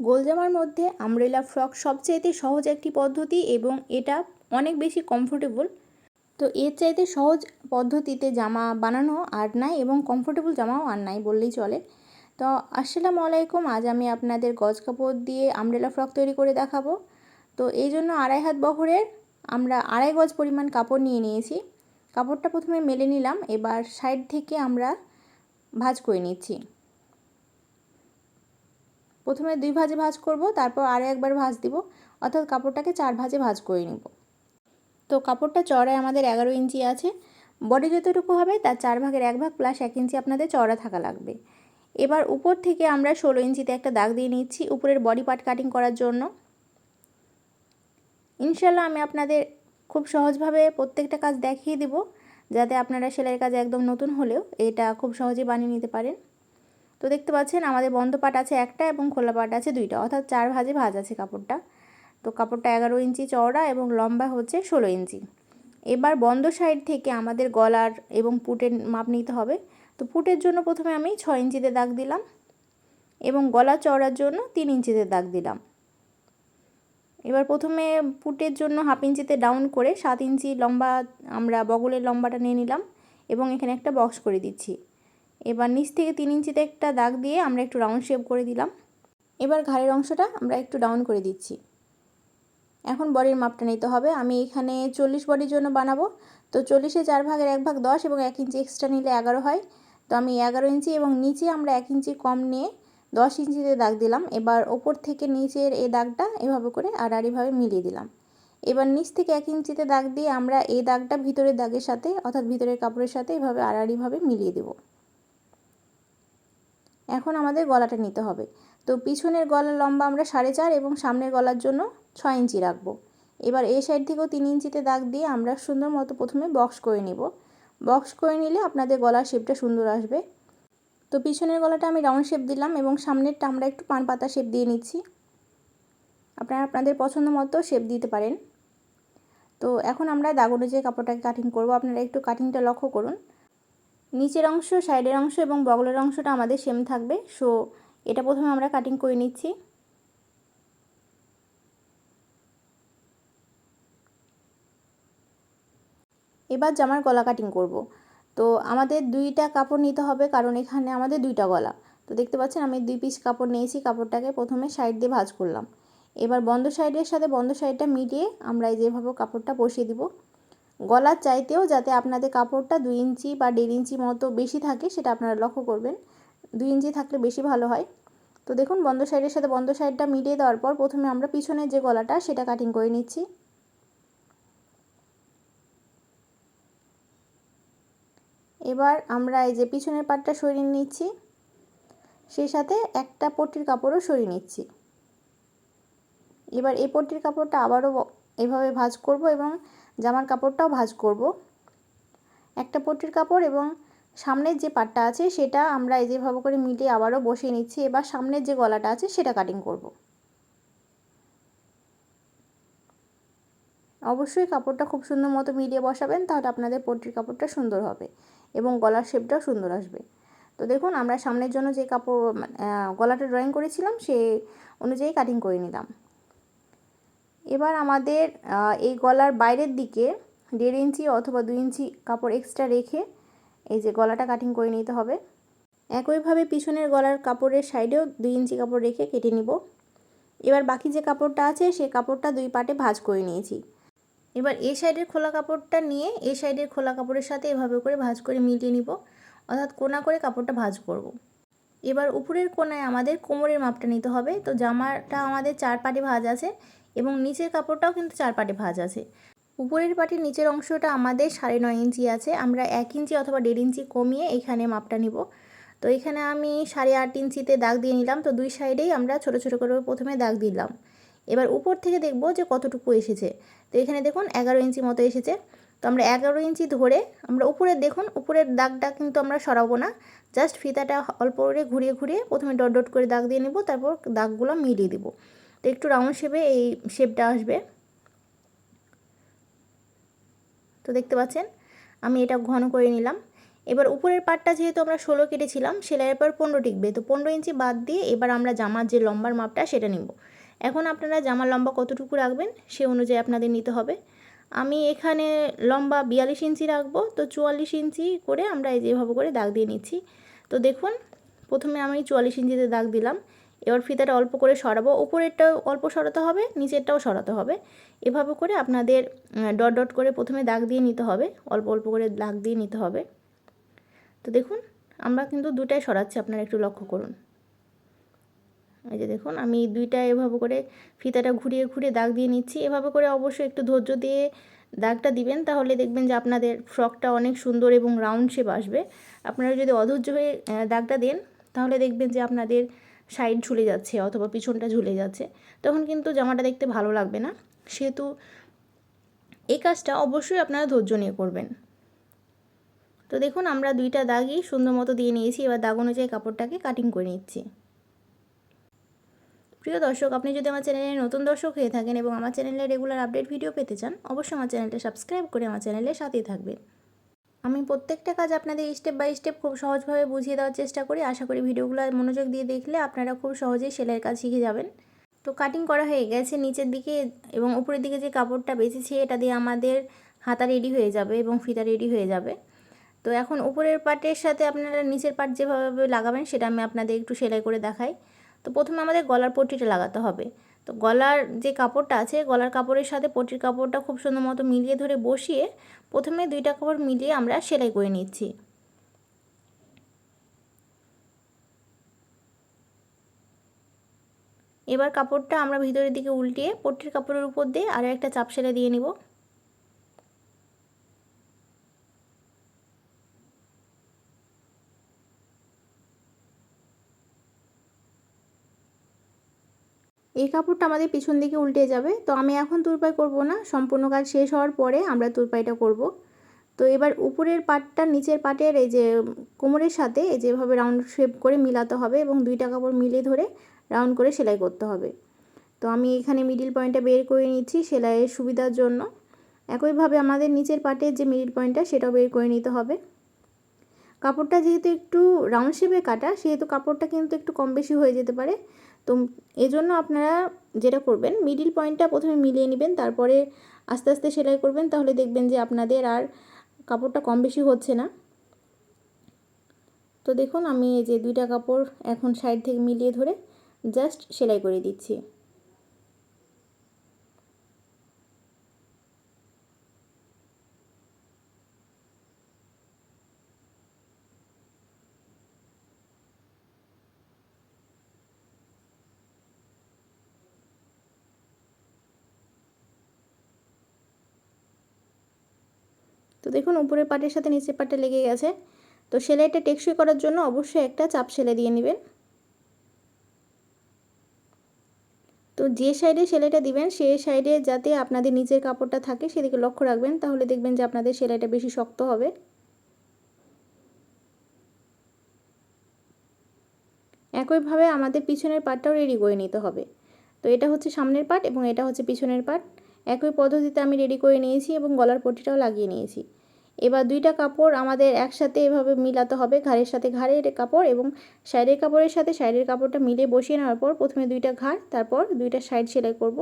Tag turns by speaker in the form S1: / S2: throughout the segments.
S1: গোলজামার মধ্যে umbrella frock সবচাইতে সহজ একটি পদ্ধতি এবং এটা অনেক বেশি কমফোর্টেবল তো এর চাইতে সহজ পদ্ধতিতে জামা বানানো আর নাই এবং কমফোর্টেবল জামাও আর নাই বললেই চলে। তো আসসালামু আলাইকুম, আজ আমি আপনাদের গজ কাপড় দিয়ে আমব্রেলা ফ্রক তৈরি করে দেখাবো। তো এই জন্য আড়াই হাত বহরের আমরা আড়াই গজ পরিমাণ কাপড় নিয়ে নিয়েছি। কাপড়টা প্রথমে মেলে নিলাম, এবার সাইড থেকে আমরা ভাজ করে নিচ্ছি। প্রথমে দুই ভাজে ভাজ করব, তারপর আরও একবার ভাজ দিব। অর্থাৎ কাপড়টাকে চার ভাজে ভাজ করে নিব। তো কাপড়টা চড়ায় আমাদের এগারো ইঞ্চি আছে। বডি যতটুকু হবে, তার চার ভাগের এক ভাগ প্লাস এক ইঞ্চি আপনাদের চড়া থাকা লাগবে। এবার উপর থেকে আমরা ষোলো ইঞ্চিতে একটা দাগ দিয়ে নিচ্ছি উপরের বডি পার্ট কাটিং করার জন্য। ইনশাল্লাহ আমি আপনাদের খুব সহজভাবে প্রত্যেকটা কাজ দেখিয়ে দিব, যাতে আপনারা সেলাইয়ের কাজ একদম নতুন হলেও এটা খুব সহজে বানিয়ে নিতে পারেন। তো দেখতে পাচ্ছেন আমাদের বন্ধ পাট আছে একটা এবং খোলা পাট আছে দুইটা, অর্থাৎ চার ভাজে ভাজ আছে কাপড়টা। তো কাপড়টা এগারো ইঞ্চি চওড়া এবং লম্বা হচ্ছে ষোলো ইঞ্চি। এবার বন্ধ সাইড থেকে আমাদের গলার এবং পুটের মাপ নিতে হবে। তো পুটের জন্য প্রথমে আমি ছ ইঞ্চিতে দাগ দিলাম এবং গলা চওড়ার জন্য তিন ইঞ্চিতে দাগ দিলাম। এবার প্রথমে পুটের জন্য হাফ ইঞ্চিতে ডাউন করে সাত ইঞ্চি লম্বা আমরা বগলের লম্বাটা নিয়ে নিলাম এবং এখানে একটা বক্স করে দিচ্ছি। এবার নিচ থেকে তিন ইঞ্চিতে একটা দাগ দিয়ে আমরা একটু রাউন্ড শেপ করে দিলাম। এবার ঘাড়ের অংশটা আমরা একটু ডাউন করে দিচ্ছি। এখন বডির মাপটা নিতে হবে। আমি এখানে চল্লিশ বডির জন্য বানাবো। তো চল্লিশে চার ভাগের এক ভাগ দশ এবং এক ইঞ্চি এক্সট্রা নিলে এগারো হয়। তো আমি এগারো ইঞ্চি এবং নিচে আমরা এক ইঞ্চি কম নিয়ে দশ ইঞ্চিতে দাগ দিলাম। এবার ওপর থেকে নিচের এই দাগটা এভাবে করে আড়াআড়িভাবে মিলিয়ে দিলাম। এবার নিচ থেকে এক ইঞ্চিতে দাগ দিয়ে আমরা এই দাগটা ভিতরের দাগের সাথে অর্থাৎ ভিতরের কাপড়ের সাথে এভাবে আড়াআড়িভাবে মিলিয়ে দেব। এখন আমাদের গলাটা নিতে হবে। তো পিছনের গলার লম্বা আমরা সাড়ে চার এবং সামনের গলার জন্য ছয় ইঞ্চি রাখব। এবার এই সাইড থেকেও তিন ইঞ্চিতে দাগ দিয়ে আমরা সুন্দর মতো প্রথমে বক্স করে নিব। বক্স করে নিলে আপনাদের গলার শেপটা সুন্দর আসবে। তো পিছনের গলাটা আমি রাউন্ড শেপ দিলাম এবং সামনেরটা আমরা একটু পান পাতা শেপ দিয়ে নিচ্ছি। আপনারা আপনাদের পছন্দ মতো শেপ দিতে পারেন। তো এখন আমরা দাগ অনুযায়ী কাপড়টাকে কাটিং করব। আপনারা একটু কাটিংটা লক্ষ্য করুন। নিচের অংশ, সাইডের অংশ এবং বগলের অংশটা আমাদের সেম থাকবে। সো এটা প্রথমে আমরা কাটিং করে নিচ্ছি। এবার জামার গলা কাটিং করব। তো আমাদের দুইটা কাপড় নিতে হবে, কারণ এখানে আমাদের দুইটা গলা। তো দেখতে পাচ্ছেন, আমি দুই পিস কাপড় নিয়েছি, কাপড়টাকে প্রথমে সাইড দিয়ে ভাজ করলাম। এবার বন্ধ সাইডের সাথে বন্ধ সাইডটা মিলিয়ে আমরা এই যেভাবে কাপড়টা বসিয়ে দিব গলার চাইতেও যাতে আপনাদের কাপড়টা দুই ইঞ্চি বা দেড় ইঞ্চি মতো বেশি থাকে, সেটা আপনারা লক্ষ্য করবেন। দুই ইঞ্চি থাকলে বেশি ভালো হয়। তো দেখুন, বন্ধ সাইডের সাথে বন্ধ সাইডটা মিলিয়ে দেওয়ার পর প্রথমে আমরা পিছনের যে গলাটা, সেটা কাটিং করে নিচ্ছি। এবার আমরা এই যে পিছনের পাটটা সরিয়ে নিচ্ছি, সেই সাথে একটা পট্টির কাপড়ও সরিয়ে নিচ্ছি। এবার এই পট্টির কাপড়টা আবারও এভাবে ভাজ করব এবং জামার কাপড়টাও ভাজ করব। একটা পট্টির কাপড় এবং সামনের যে পাটটা আছে সেটা আমরা এই যেভাবে করে মিলিয়ে আবারও বসিয়ে নিচ্ছি। এবার সামনের যে গলাটা আছে সেটা কাটিং করব। অবশ্যই কাপড়টা খুব সুন্দর মতো মিলিয়ে বসাবেন, তাহলে আপনাদের পট্টির কাপড়টা সুন্দর হবে এবং গলার শেপটাও সুন্দর আসবে। তো দেখুন, আমরা সামনের জন্য যে কাপড় গলাটা ড্রয়িং করেছিলাম, সে অনুযায়ী কাটিং করে নিলাম। এবার আমাদের এই গলার বাইরের দিকে দেড় ইঞ্চি অথবা দুই ইঞ্চি কাপড় এক্সট্রা রেখে এই যে গলাটা কাটিং করে নিতে হবে। একইভাবে পিছনের গলার কাপড়ের সাইডেও দুই ইঞ্চি কাপড় রেখে কেটে নিব। এবার বাকি যে কাপড়টা আছে, সে কাপড়টা দুই পাটে ভাজ করে নিয়েছি। এবার এই সাইডের খোলা কাপড়টা নিয়ে এই সাইডের খোলা কাপড়ের সাথে এভাবে করে ভাজ করে মিলিয়ে নিব, অর্থাৎ কোনা করে কাপড়টা ভাজ করব। এবার উপরের কোনায় আমাদের কোমরের মাপটা নিতে হবে। তো জামাটা আমাদের চার পাটে ভাজ আছে। এবং নিচের কাপড়টাও কিন্তু চার পাটে ভাজ আছে। উপরের পাটির নিচের অংশটা আমাদের সাড়ে নয় ইঞ্চি আছে, আমরা এক ইঞ্চি অথবা দেড় ইঞ্চি কমিয়ে এখানে মাপটা নিব। তো এখানে আমি সাড়ে আট ইঞ্চিতে দাগ দিয়ে নিলাম, তো দুই সাইডেই আমরা ছোট ছোট করে প্রথমে দাগ দিলাম। এবার উপর থেকে দেখব যে কতটুকু এসেছে। তো এখানে দেখুন এগারো ইঞ্চি মতো এসেছে। তো আমরা এগারো ইঞ্চি ধরে আমরা উপরে দেখুন, উপরের দাগটা কিন্তু আমরা সরাবো না, জাস্ট ফিতাটা অল্প করে ঘুরিয়ে ঘুরিয়ে প্রথমে ডট ডট করে দাগ দিয়ে নেব, তারপর দাগগুলো মিলিয়ে দেবো। তো একটু রাউন্ড শেপে এই শেপটা আসবে। তো দেখতে পাচ্ছেন, আমি এটা ঘন করে নিলাম। এবার উপরের পাটটা যেহেতু আমরা ষোলো কেটেছিলাম, সেলাইয়ের পর পনেরো টিকবে। তো পনেরো ইঞ্চি বাদ দিয়ে এবার আমরা জামার যে লম্বার মাপটা, সেটা নিব। এখন আপনারা জামার লম্বা কতটুকু রাখবেন, সে অনুযায়ী আপনাদের নিতে হবে। আমি এখানে লম্বা বিয়াল্লিশ ইঞ্চি রাখব, তো চুয়াল্লিশ ইঞ্চি করে আমরা এই যেভাবে করে দাগ দিয়ে নিচ্ছি। তো দেখুন, প্রথমে আমি চুয়াল্লিশ ইঞ্চিতে দাগ দিলাম। এবার ফিতাটা অল্প করে সরাবো। উপরেরটাও অল্প সরাতে হবে, নিচেরটাও সরাতে হবে। এভাবে করে আপনাদের ডট ডট করে প্রথমে দাগ দিয়ে নিতে হবে। অল্প অল্প করে দাগ দিয়ে নিতে হবে। তো দেখুন, আমরা কিন্তু দুটাই সরাচ্ছি, আপনারা একটু লক্ষ্য করুন। এই যে দেখুন, আমি দুইটা এভাবে করে ফিতাটা ঘুরিয়ে ঘুরিয়ে দাগ দিয়ে নিচ্ছি। এভাবে করে অবশ্যই একটু ধৈর্য দিয়ে দাগটা দিবেন, তাহলে দেখবেন যে আপনাদের ফ্রকটা অনেক সুন্দর এবং রাউন্ড শেপ আসবে। আপনারা যদি অধৈর্য হয়ে দাগটা দেন, তাহলে দেখবেন যে আপনাদের সাইড ঝুলে যাচ্ছে অথবা পিছনটা ঝুলে যাচ্ছে, তখন কিন্তু জামাটা দেখতে ভালো লাগবে না। সেহেতু এই কাজটা অবশ্যই আপনারা ধৈর্য নিয়ে করবেন। তো দেখুন, আমরা দুইটা দাগই সুন্দর মতো দিয়ে নিয়েছি, এবার দাগ অনুযায়ী কাপড়টাকে কাটিং করে নিচ্ছি। প্রিয় দর্শক, আপনি যদি আমার চ্যানেলে নতুন দর্শক হয়ে থাকেন এবং আমার চ্যানেলে রেগুলার আপডেট ভিডিও পেতে চান, অবশ্যই আমার চ্যানেলটা সাবস্ক্রাইব করে আমার চ্যানেলের সাথেই থাকবেন। আমি প্রত্যেকটা কাজ আপনাদের স্টেপ বাই স্টেপ খুব সহজভাবে বুঝিয়ে দেওয়ার চেষ্টা করি। আশা করি ভিডিওগুলো মনোযোগ দিয়ে দেখলে আপনারা খুব সহজেই সেলাইয়ের কাজ শিখে যাবেন। তো কাটিং করা হয়ে গেছে নিচের দিকে এবং উপরের দিকে যে কাপড়টা বেঁচেছে এটা দিয়ে আমাদের হাতা রেডি হয়ে যাবে এবং ফিতা রেডি হয়ে যাবে। তো এখন উপরের পার্টের সাথে আপনারা নিচের পার্ট যেভাবে লাগাবেন সেটা আমি আপনাদের একটু সেলাই করে দেখাই। তো প্রথমে আমাদের গলার পট্টিটা লাগাতে হবে। তো গলার যে কাপড়টা আছে, গলার কাপড়ের সাথে পটির কাপড়টা খুব সুন্দর মতো মিলিয়ে ধরে বসিয়ে প্রথমে দুইটা কাপড় মিলিয়ে আমরা সেলাই করে নিচ্ছি। এবার কাপড়টা আমরা ভিতরের দিকে উল্টিয়ে পট্টির কাপড়ের উপর দিয়ে আরও একটা চাপ সেলাই দিয়ে নিব। এই কাপড়টা আমাদের পিছন দিকে উল্টে যাবে। তো আমি এখন তুরপাই করব না, সম্পূর্ণ কাজ শেষ হওয়ার পরে আমরা তুরপাইটা করব। তো এবার উপরের পাটটা, নিচের পাটের এই যে কোমরের সাথে এই যেভাবে রাউন্ড শেপ করে মিলাতে হবে এবং দুইটা কাপড় মিলিয়ে ধরে রাউন্ড করে সেলাই করতে হবে। তো আমি এখানে মিডিল পয়েন্টটা বের করে নিচ্ছি সেলাইয়ের সুবিধার জন্য। একইভাবে আমাদের নিচের পাটের যে মিডিল পয়েন্টটা সেটাও বের করে নিতে হবে। কাপড়টা যেহেতু একটু রাউন্ড শেপে কাটা, সেহেতু কাপড়টা কিন্তু একটু কম বেশি হয়ে যেতে পারে। তো এজন্য আপনারা যেটা করবেন মিডিল পয়েন্টটা প্রথমে মিলিয়ে নেবেন, তারপরে আস্তে আস্তে সেলাই করবেন, তাহলে দেখবেন যে আপনাদের আর কাপড়টা কম বেশি হচ্ছে না। তো দেখুন, আমি এই যে দুইটা কাপড় এখন সাইড থেকে মিলিয়ে ধরে জাস্ট সেলাই করে দিচ্ছি তো দেখুন, উপরের পাটের সাথে নিচের পাটে লেগে গেছে। তো সেলাইটা টেকসই করার জন্য অবশ্যই একটা চাপ সেলাই দিয়ে নেবেন। তো যে সাইডে সেলাইটা দিবেন সেই সাইডে যাতে আপনাদের নিজের কাপড়টা থাকে, সেদিকে লক্ষ্য রাখবেন, তাহলে দেখবেন যে আপনাদের সেলাইটা বেশি শক্ত হবে। একইভাবে আমাদের পিছনের পাটটাও রেডি করে নিতে হবে। তো এটা হচ্ছে সামনের পাট এবং এটা হচ্ছে পিছনের পাট। একই পদ্ধতিতে আমি রেডি করে নিয়েছি এবং গলার পটিটাও লাগিয়ে নিয়েছি। এবার দুইটা কাপড় আমাদের একসাথে এভাবে মিলাতে হবে, ঘাড়ের সাথে ঘাড়ের কাপড় এবং সাইডের কাপড়ের সাথে সাইডের কাপড়টা মিলে বসিয়ে নেওয়ার পর প্রথমে দুইটা ঘাড়, তারপর দুইটা সাইড সেলাই করব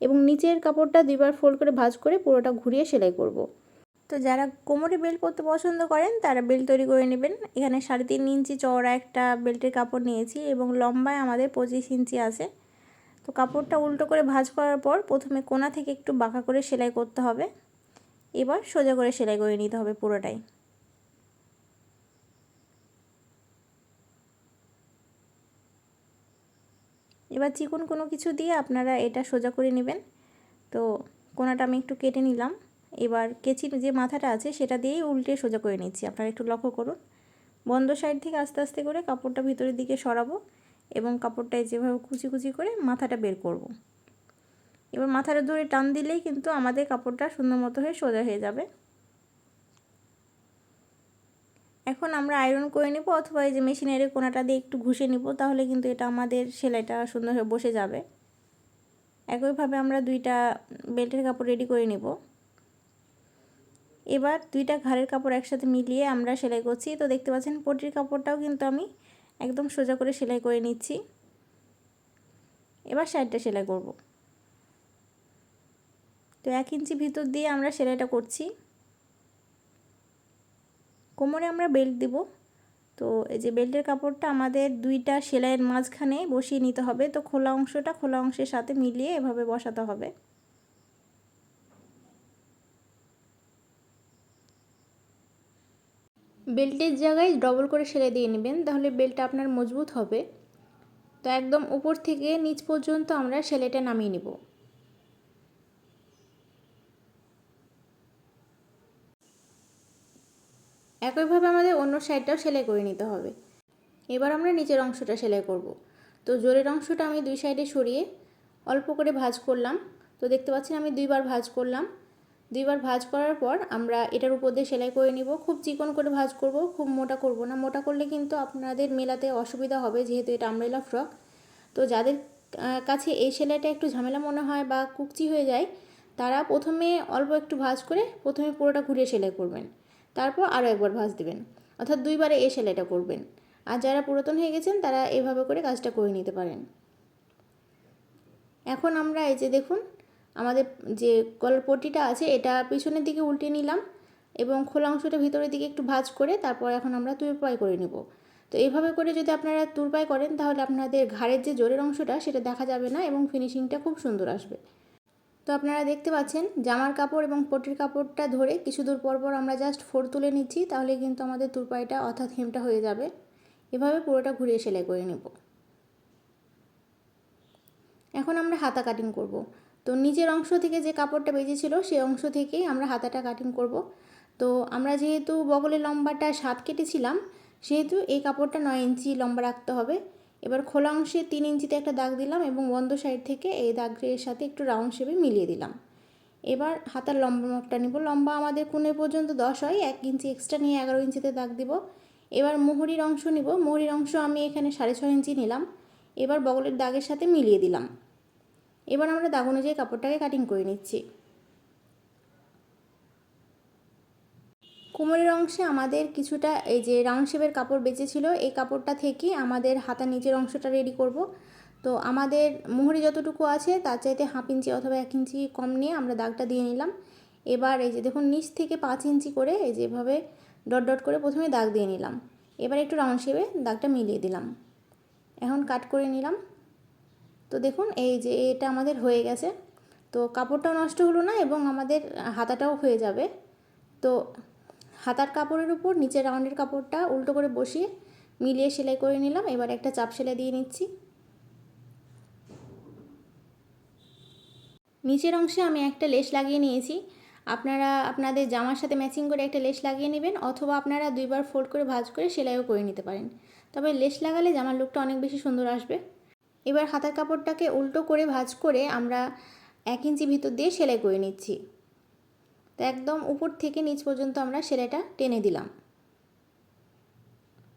S1: এবং নিচের কাপড়টা দুইবার ফোল্ড করে ভাঁজ করে পুরোটা ঘুরিয়ে সেলাই করব। তো যারা কোমরে বেল্ট পরতে পছন্দ করেন, তারা বেল্ট তৈরি করে নেবেন। এখানে সাড়ে তিন ইঞ্চি চওড়া একটা বেল্টের কাপড় নিয়েছি এবং লম্বায় আমাদের পঁচিশ ইঞ্চি আছে। তো কাপড়টা উল্টো করে ভাঁজ করার পর প্রথমে কোনা থেকে একটু বাঁকা করে সেলাই করতে হবে। এবার সোজা করে সেলাই করে নিতে হবে পুরোটাই। এবার চিকন কোনো কিছু দিয়ে আপনারা এটা সোজা করে নেবেন। তো কোনাটা আমি একটু কেটে নিলাম। এবার কেচির যে মাথাটা আছে সেটা দিয়েই উল্টে সোজা করে নিচ্ছি। আপনারা একটু লক্ষ্য করুন। বন্ধ সাইড থেকে আস্তে আস্তে করে কাপড়টা ভিতরের দিকে সরাবো এবং কাপড়টায় যেভাবে কুচি কুচি করে মাথাটা বের করব। এবার মাথার ধরে টান দিলেই কিন্তু আমাদের কাপড়টা সুন্দর মতো হয়ে সোজা হয়ে যাবে। এখন আমরা আয়রন করে নেব অথবা এই যে মেশিনের কোনাটা দিয়ে একটু ঘষে নিব, তাহলে কিন্তু এটা আমাদের সেলাইটা সুন্দর হয়ে বসে যাবে। একইভাবে আমরা দুইটা বেল্টের কাপড় রেডি করে নিব। এবার দুইটা ঘাড়ের কাপড় একসাথে মিলিয়ে আমরা সেলাই করছি। তো দেখতে পাচ্ছেন পটির কাপড়টাও কিন্তু আমি একদম সোজা করে সেলাই করে নিচ্ছি। এবার সাইডটা সেলাই করব। তো এক ইঞ্চি ভিতর দিয়ে আমরা সেলাইটা করছি। কোমরে আমরা বেল্ট দিব। তো এই যে বেল্টের কাপড়টা আমাদের দুইটা সেলাইয়ের মাঝখানে বসিয়ে নিতে হবে। তো খোলা অংশটা খোলা অংশের সাথে মিলিয়ে এভাবে বসাতে হবে। বেল্টের জায়গায় ডবল করে সেলাই দিয়ে নেবেন, তাহলে বেল্টটা আপনার মজবুত হবে। তো একদম উপর থেকে নিচ পর্যন্ত আমরা সেলাইটা নামিয়ে নিব। একইভাবে আমাদের অন্য সাইডটাও সেলাই করে নিতে হবে। এবার আমরা নিচের অংশটা সেলাই করব। তো জোরের অংশটা আমি দুই সাইডে সরিয়ে অল্প করে ভাঁজ করলাম। তো দেখতে পাচ্ছেন আমি দুইবার ভাজ করলাম। দুইবার ভাঁজ করার পর আমরা এটার উপর দিয়ে সেলাই করে নিব। খুব চিকন করে ভাজ করব, খুব মোটা করব না। মোটা করলে কিন্তু আপনাদের মেলাতে অসুবিধা হবে, যেহেতু এটা আমরেলা ফ্রক। তো যাদের কাছে এই সেলাইটা একটু ঝামেলা মনে হয় বা কুকচি হয়ে যায়, তারা প্রথমে অল্প একটু ভাজ করে প্রথমে পুরোটা ঘুরিয়ে সেলাই করবেন। তারপর আরও একবার ভাঁজ দেবেন। অর্থাৎ দুইবারে এই সেলাইটা করবেন। আর যারা পুরাতন হয়ে গেছেন, তারা এভাবে করে কাজটা করে নিতে পারেন। এখন আমরা এই যে দেখুন, আমাদের যে গলার পট্টিটা আছে, এটা পিছনের দিকে উল্টে নিলাম এবং খোলা অংশটা ভিতরের দিকে একটু ভাঁজ করে তারপর এখন আমরা তুরপাই করে নেব। তো এইভাবে করে যদি আপনারা তুরপাই করেন, তাহলে আপনাদের ঘাড়ের যে জোরের অংশটা, সেটা দেখা যাবে না এবং ফিনিশিংটা খুব সুন্দর আসবে। তো আপনারা দেখতে পাচ্ছেন, জামার কাপড় এবং পটির কাপড়টা ধরে কিছু দূর পর পর আমরা জাস্ট ফোর তুলে নিচ্ছি, তাহলে কিন্তু আমাদের তুরপাইটা অর্থাৎ হেমটা হয়ে যাবে। এভাবে পুরোটা ঘুরিয়ে সেলাই করে নেব। এখন আমরা হাতা কাটিং করব। তো নিচের অংশ থেকে যে কাপড়টা বেজেছিল সেই অংশ থেকেই আমরা হাতাটা কাটিং করব। তো আমরা যেহেতু বগলের লম্বাটা সাত কেটেছিলাম সেহেতু এই কাপড়টা নয় ইঞ্চি লম্বা রাখতে হবে। এবার খোলা অংশে তিন ইঞ্চিতে একটা দাগ দিলাম এবং বন্ধ সাইড থেকে এই দাগের সাথে একটু রাউন্ড শেপে মিলিয়ে দিলাম। এবার হাতার লম্বা মাপটা নিব। লম্বা আমাদের কোণের পর্যন্ত দশ হয়। এক ইঞ্চি এক্সট্রা নিয়ে এগারো ইঞ্চিতে দাগ দিব। এবার মোহরির অংশ নিব। মোহরির অংশ আমি এখানে সাড়ে ছয় ইঞ্চি নিলাম। এবার বগলের দাগের সাথে মিলিয়ে দিলাম। এবার আমরা দাগ অনুযায়ী কাপড়টাকে কাটিং করে নিচ্ছি। কোমরের অংশে আমাদের কিছুটা এই যে রাউন্ড শেপের কাপড় বেঁচেছিল এই কাপড়টা থেকে আমাদের হাতা নিচের অংশটা রেডি করব। তো আমাদের মোহরি যতটুকু আছে, তার চাইতে হাফ ইঞ্চি অথবা এক ইঞ্চি কম নিয়ে আমরা দাগটা দিয়ে নিলাম। এবার এই যে দেখুন, নিচ থেকে পাঁচ ইঞ্চি করে এই যেভাবে ডট ডট করে প্রথমে দাগ দিয়ে নিলাম। এবার একটু রাউন্ড শেপে দাগটা মিলিয়ে দিলাম। এখন কাট করে নিলাম। তো দেখুন, এই যে এটা আমাদের হয়ে গেছে। তো কাপড়টাও নষ্ট হলো না এবং আমাদের হাতাটাও হয়ে যাবে। তো হাতার কাপড়ের উপর নিচের রাউন্ডের কাপড়টা উল্টো করে বসিয়ে মিলিয়ে সেলাই করে নিলাম। এবার একটা চাপ সেলাই দিয়ে নিচ্ছি। নিচের অংশে আমি একটা লেস লাগিয়ে নিয়েছি। আপনারা, আপনাদের জামার সাথে ম্যাচিং করে একটা লেস লাগিয়ে নেবেন, অথবা আপনারা দুইবার ফোল্ড করে ভাজ করে সেলাইও করে নিতে পারেন। তবে লেস লাগালে জামার লুকটা অনেক বেশি সুন্দর আসবে। এবার হাতার কাপড়টাকে উল্টো করে ভাজ করে আমরা এক ইঞ্চি ভিতর দিয়ে সেলাই করে নিচ্ছি। তো একদম উপর থেকে নিচ পর্যন্ত আমরা সেলাইটা টেনে দিলাম।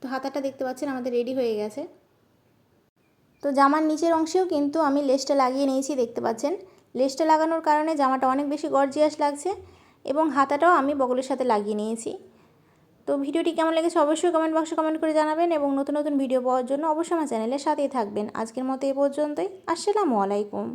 S1: তো হাতাটা দেখতে পাচ্ছেন আমাদের রেডি হয়ে গেছে। তো জামার নিচের অংশেও কিন্তু আমি লেসটা লাগিয়ে নিয়েছি, দেখতে পাচ্ছেন। লেসটা লাগানোর কারণে জামাটা অনেক বেশি গর্জিয়াস লাগছে এবং হাতাটাও আমি বগলের সাথে লাগিয়ে নিয়েছি। তো ভিডিওটি কেমন লেগেছে অবশ্যই কমেন্ট বক্সে কমেন্ট করে জানাবেন এবং নতুন নতুন ভিডিও পাওয়ার জন্য অবশ্যই আমার চ্যানেলের সাথেই থাকবেন। আজকের মতো এ পর্যন্তই। আসসালামু আলাইকুম।